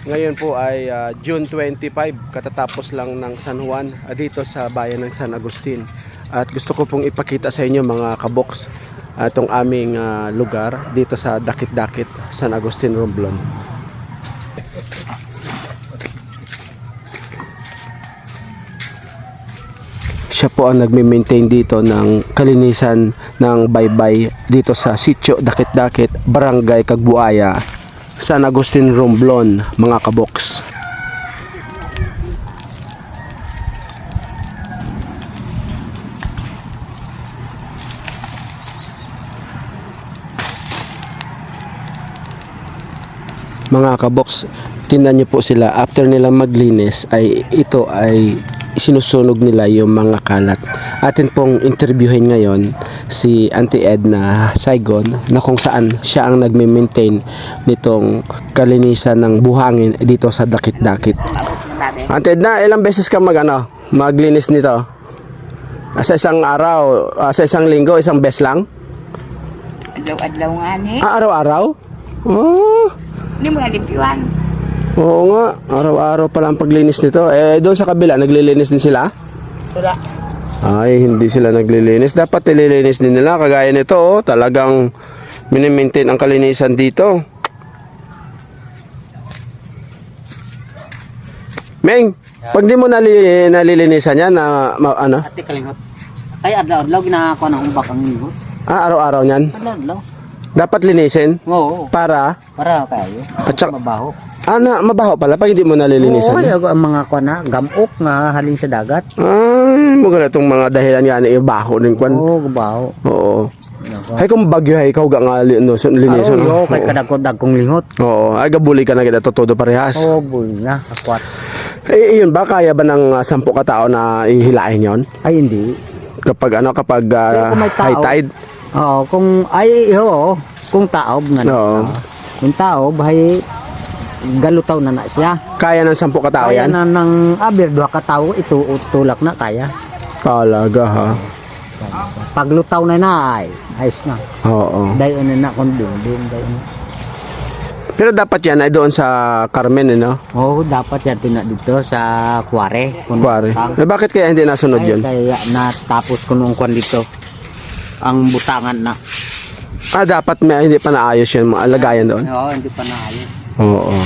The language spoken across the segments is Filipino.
Ngayon po ay ah, June 25, katatapos lang ng San Juan ah, dito sa bayan ng San Agustin. At gusto ko pong ipakita sa inyo mga kaboks ah, itong aming ah, lugar dito sa Dakit-Dakit, San Agustin, Romblon. Siya po ang nagme-maintain dito ng kalinisan ng baybay dito sa sitio Dakit-Dakit, Barangay Kagbuaya, San Agustin Romblon, mga kaboks. Mga kaboks, tingnan niyo po sila after nila maglinis ay ito ay sinusunog nila yung mga kalat. Atin pong interviewin ngayon si Auntie Edna Saigon na kung saan siya ang nagme-maintain nitong kalinisan ng buhangin dito sa Dakit-Dakit. Auntie Edna, ilang beses ka mag ano, maglinis nito? Ah, Sa isang araw, ah, sa isang linggo, isang beses lang? Adlaw-adlaw nga ni. Ah, araw-araw? Oh, Hindi mo nga limpiwan. Oo nga, araw-araw pala ang paglinis nito. Eh, doon sa kabila, naglilinis din sila? Wala. Ay, hindi sila naglilinis. Dapat nililinis din nila. Kagaya nito, oh, talagang minimaintain ang kalinisan dito. Meng, pag di mo nali, nalilinisan yan, na, ma- ano? Ate kalimot. Ay, adlaw-adlaw ginagawa ng umbak ang ingot. Ah, araw-araw yan. Adlaw-adlaw. Dapat linisin Oo. para, Para kayo. At saka- mabaho. Ah, na, mabaho pala pag hindi mo nalilinisan. Oo, ayaw ang mga kwa na gamok nga halin sa dagat. Ay, mga itong mga dahilan nga na ibaho din kwan. Oo, gabaho. Oo. Ay kung bagyo ay ikaw ga nga li- no, so, linisan. Oo, kay kadagkod kong lingot. Oo, ay gabuli ka na kita todo parehas. Oo, buli na. Akwat. Eh, yun ba kaya ba ng uh, sampu katao na ihilain yon? Ay, hindi. Kapag ano, kapag uh, high tide? Oo, kung, ay, oo. Kung taob nga. Oo. Kung taob, ay galutaw na na siya. Kaya ng sampu katao Kaya yan? na ng aber, duha ka tao, ito, tulak na kaya. Talaga ha. Paglutaw na na, ay, ayos na. Oo. Dayon na na kung dindin, dayon na. Pero dapat yan ay doon sa Carmen, eh, no? Oo, dapat yan tina dito sa Kuware. Butang. Eh, bakit kaya hindi nasunod Ay, yun? kaya natapos ko nung kwan dito. Ang butangan na. Ah, dapat may hindi pa naayos yun, mga lagayan doon? Oo, hindi pa naayos. Oo.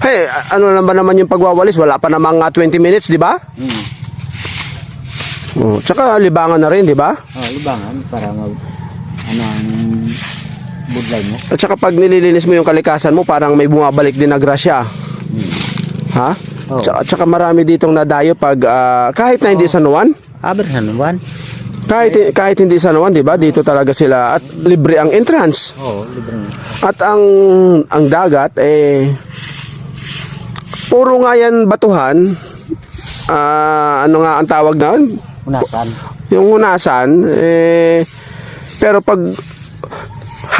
Hey, ano naman naman yung pagwawalis? Wala pa namang ah, 20 minutes, di ba? Hmm. Oh, tsaka libangan na rin, di ba? Oh, libangan para mag ano ang budlay mo. At saka pag nililinis mo yung kalikasan mo, parang may bumabalik din na grasya. Ha? Oo. Tsaka, tsaka marami ditong nadayo pag ah, kahit na hindi San Juan, Aber sa naman. Kahit kahit hindi San Juan, 'di ba? Dito talaga sila at libre ang entrance. Oo, libre. At ang ang dagat eh puro nga yan batuhan. Ah, ano nga ang tawag na? Unasan. Yung hunasan eh pero pag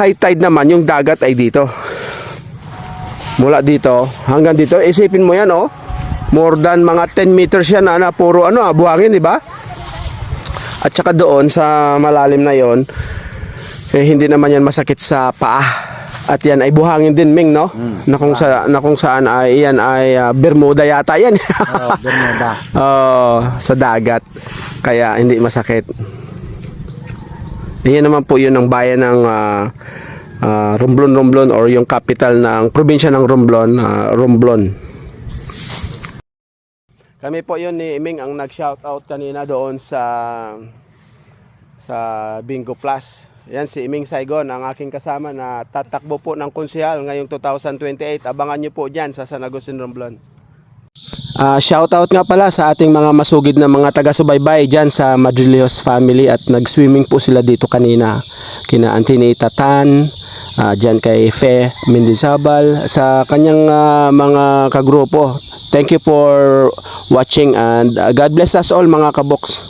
high tide naman yung dagat ay dito. Mula dito hanggang dito isipin mo yan oh. More than mga 10 meters yan na, na puro ano ah, buhangin, di ba? At saka doon sa malalim na yon eh hindi naman yan masakit sa paa. At yan ay buhangin din Ming, no? na kung sa na kung saan ay yan ay ah, Bermuda yata yan. Oo, Bermuda. Oh, sa dagat. Kaya hindi masakit. Iyan naman po yun ang bayan ng ah, ah, Romblon Romblon or yung capital ng probinsya ng Romblon, ah, Romblon. Kami po yun ni Iming ang nag-shoutout kanina doon sa sa Bingo Plus. Yan si Iming Saigon, ang aking kasama na tatakbo po ng konsehal ngayong 2028. Abangan nyo po dyan sa San Agustin Romblon. Ah, shoutout nga pala sa ating mga masugid na mga taga-subaybay dyan sa Madrilhos family at nag-swimming po sila dito kanina. Kina Antinita Tan, ah, dyan kay Fe Mendizabal, sa kanyang ah, mga kagrupo. Thank you for watching and ah, God bless us all mga kaboks.